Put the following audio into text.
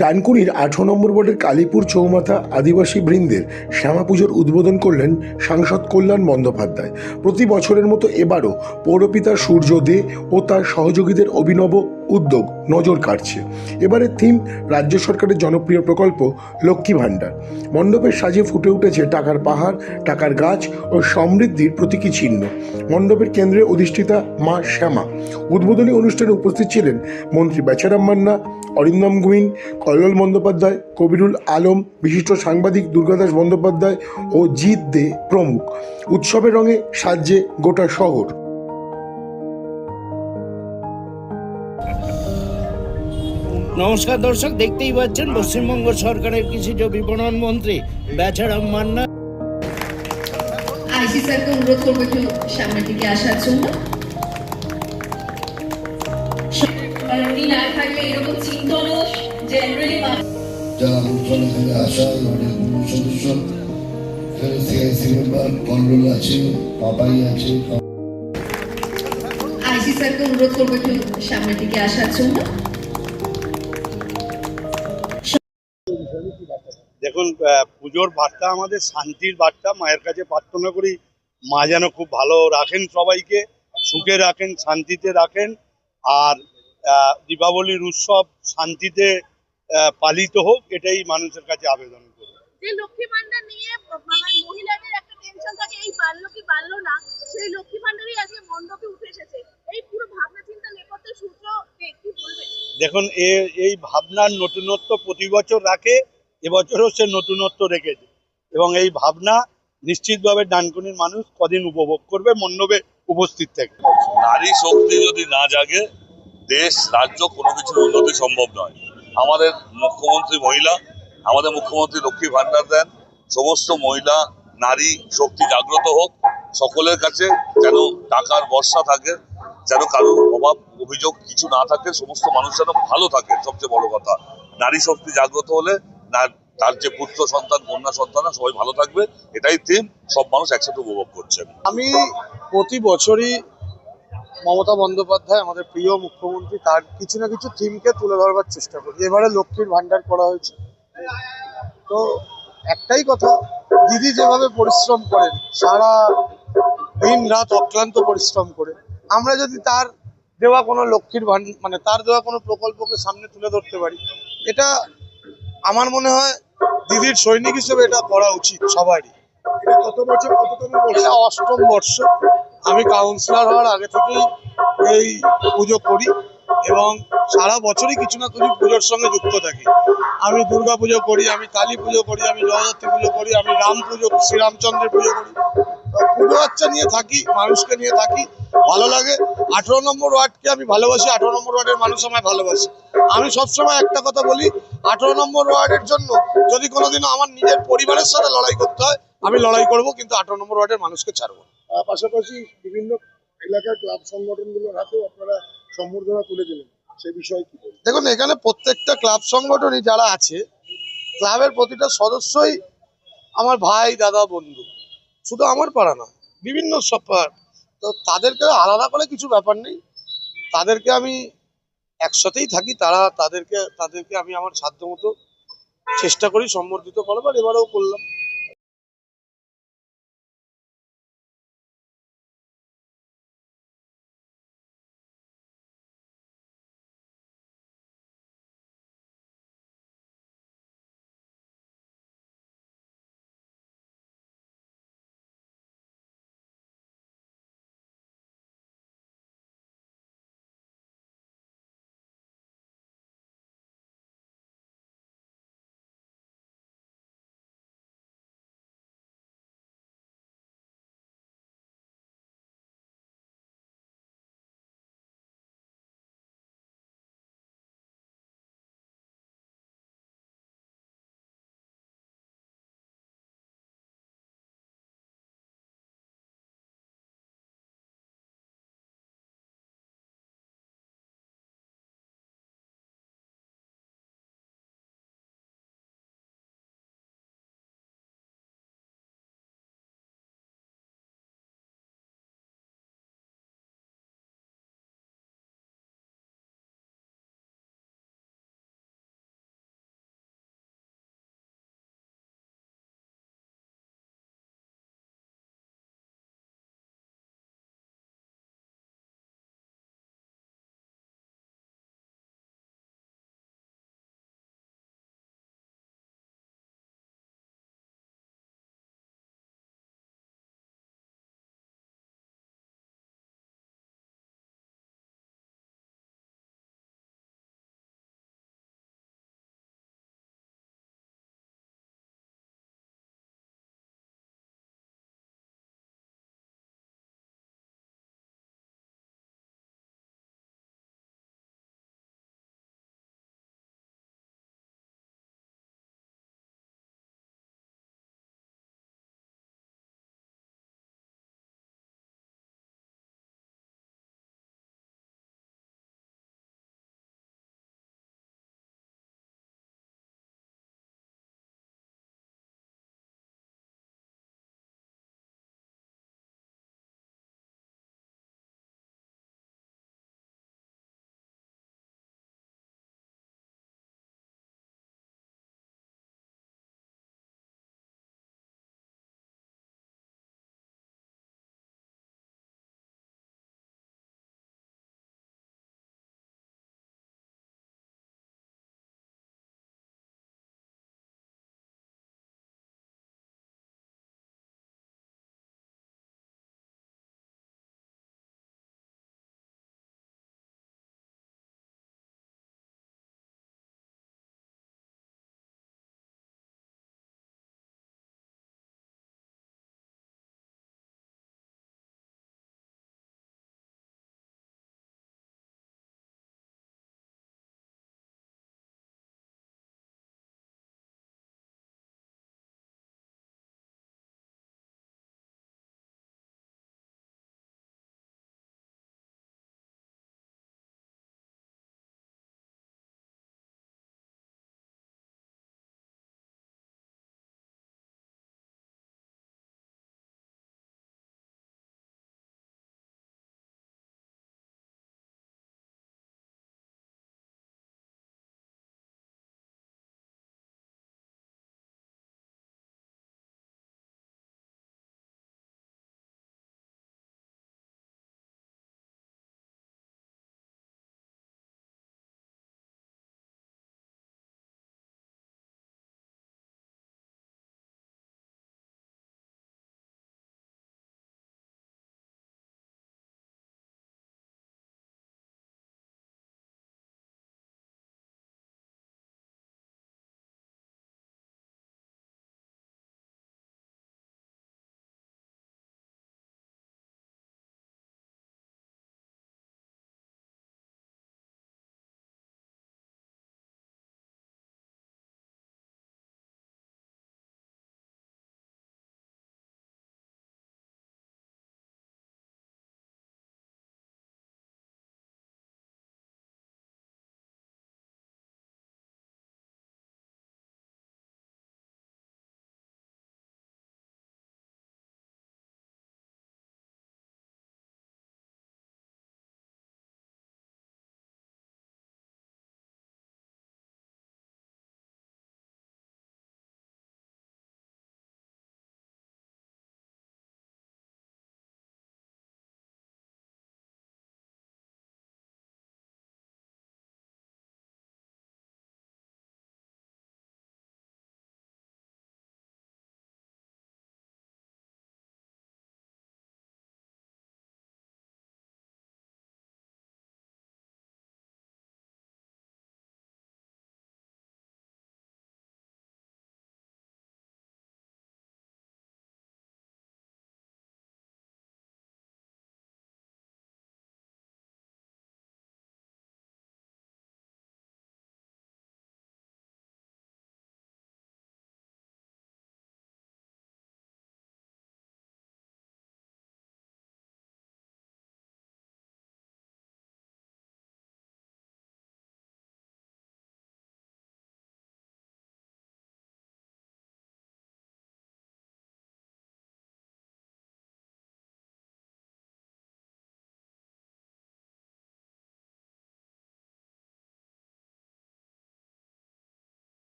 ডানকুনির আঠারো নম্বর ওয়ার্ডের কালীপুর চৌমাথা আদিবাসী বৃন্দের শ্যামা পুজোর উদ্বোধন করলেন সাংসদ কল্যাণ বন্দ্যোপাধ্যায়। প্রতি বছরের মতো এবারও পৌরপিতা সূর্য দে ও তার সহযোগীদের অভিনব উদ্যোগ নজর কাটছে এবারের থিম রাজ্য সরকারের জনপ্রিয় প্রকল্প লক্ষ্মী ভাণ্ডার। মণ্ডপের সাজে ফুটে উঠেছে টাকার পাহাড়, টাকার গাছ ও সমৃদ্ধির প্রতীকী চিহ্ন। মণ্ডপের কেন্দ্রে অধিষ্ঠিতা মা শ্যামা। উদ্বোধনী অনুষ্ঠানে উপস্থিত ছিলেন মন্ত্রী বেচারাম মান্না অরিন্দম গুইন কল্লোল বন্দ্যোপাধ্যায় কবিরুল আলম বিশিষ্ট সাংবাদিক দুর্গাদাস বন্দ্যোপাধ্যায় ও জিৎ দে প্রমুখ। উৎসবের রঙে সাজছে গোটা শহর। নমস্কার দর্শক দেখতেই পাচ্ছেন পশ্চিমবঙ্গ সরকারের কৃষিজ বিপণন মন্ত্রী বেচারাম মান্না। আইসি স্যারকে অনুরোধ করব একটু সামনের দিকে আসার জন্য। যারা অনুষ্ঠানে থেকে আসা অনেক অন্য সদস্য সিআইসি মেম্বার কন্ট্রোল আছে পাপাই আছে আইসি স্যারকে অনুরোধ করব একটু সামনের দিকে আসার জন্য। দেখুন পুজোর বার্তা আমাদের শান্তির বার্তা মায়ের কাছে প্রার্থনা করি মা যেন খুব ভালো রাখেন সবাইকে সুখে রাখেন শান্তিতে রাখেন আর আহ, দীপাবলির উৎসব শান্তিতে পালিত হোক এটাই মানুষের কাছে আবেদন করি যে লক্ষ্মী ভান্ডার নিয়ে মানে মহিলাদের একটা টেনশন থাকে এই বাড়লো কি বাড়লো না সেই লক্ষ্মী ভান্ডারই আজকে মণ্ডপে উঠে এসেছে। এই পুরো ভাবনা চিন্তা নেপথ্যের সূত্র কি বলবেন দেখুন এই ভাবনার নতুনত্ব প্রতি বছর রাখে এবছরও সে নতুনত্ব রেখেছে। এবং এই ভাবনা নিশ্চিতভাবে ডানকুনির মানুষ কদিন উপভোগ করবে মণ্ডপে উপস্থিত থেকে। নারী শক্তি যদি না জাগে দেশ রাজ্য কোনো কিছুর উন্নতি সম্ভব নয়। আমাদের মুখ্যমন্ত্রী মহিলা, আমাদের মুখ্যমন্ত্রী লক্ষ্মী ভান্ডার দেন। সমস্ত মহিলা, নারী শক্তি জাগ্রত হোক। সকলের কাছে যেন টাকার বর্ষা থাকে, যেন কারোর অভাব, অভিযোগ কিছু না থাকে, সমস্ত মানুষ যেন ভালো থাকে, সবচেয়ে বড় কথা। নারী শক্তি জাগ্রত হলে তার যে পুত্র সন্তান, কন্যা সন্তান, সবাই ভালো থাকবে। এটাই থিম সব মানুষ একসাথে উপভোগ করছেন আমি প্রতি বছরই মমতা বন্দ্যোপাধ্যায়, আমাদের প্রিয় মুখ্যমন্ত্রী, তার কিছু না কিছু থিমকে তুলে ধরবার চেষ্টা করি এবারে লক্ষ্মীর ভান্ডার করা হয়েছে। তো একটাই কথা, দিদি যেভাবে পরিশ্রম করেন, সারা দিন রাত অক্লান্ত পরিশ্রম করে, আমরা যদি তার দেওয়া কোনো লক্ষ্মীর ভান্ড মানে তার দেওয়া কোনো প্রকল্পকে সামনে তুলে ধরতে পারি, এটা আমার মনে হয় দিদির সৈনিক হিসেবে এটা করা উচিত সবারই। কত বছর অষ্টম বর্ষ। আমি কাউন্সিলর হওয়ার আগে থেকেই এই পুজো করি এবং সারা বছরই কিছু না কিছু পুজোর সঙ্গে যুক্ত থাকি। আমি দুর্গা পুজো করি, আমি কালী পুজো করি, আমি জগদ্ধাত্রী পুজো করি, আমি রাম পুজো, শ্রীরামচন্দ্রের পুজো করি। পুজো আচ্ছা নিয়ে থাকি, মানুষকে নিয়ে থাকি, ভালো লাগে। আঠেরো নম্বর ওয়ার্ডকে আমি ভালোবাসি, আঠেরো নম্বর ওয়ার্ডের মানুষ আমায় ভালোবাসে। আমি সবসময় একটা কথা বলি, আঠেরো নম্বর ওয়ার্ডের জন্য যদি কোনোদিনও আমার নিজের পরিবারের সাথে লড়াই করতে হয় আমি লড়াই করব কিন্তু আঠারো নম্বর ওয়ার্ডের মানুষকে ছাড়বো। পাশাপাশি বিভিন্ন এলাকার ক্লাব সংগঠনগুলোর হাতেও আপনারা সম্বর্ধনা তুলে দিলেন। সে বিষয়ে কি? দেখুন এখানে প্রত্যেকটা ক্লাব সংগঠনই যারা আছে ক্লাবের প্রতিটা সদস্যই আমার ভাই দাদা বন্ধু। শুধু আমার পাড়া না বিভিন্ন সব তো তাদেরকে আলাদা করে কিছু ব্যাপার নেই। তাদেরকে আমি একসাথেই থাকি তারা তাদেরকে তাদেরকে আমি আমার সাধ্য মতো চেষ্টা করি সম্বর্ধিত করবার এবারেও করলাম।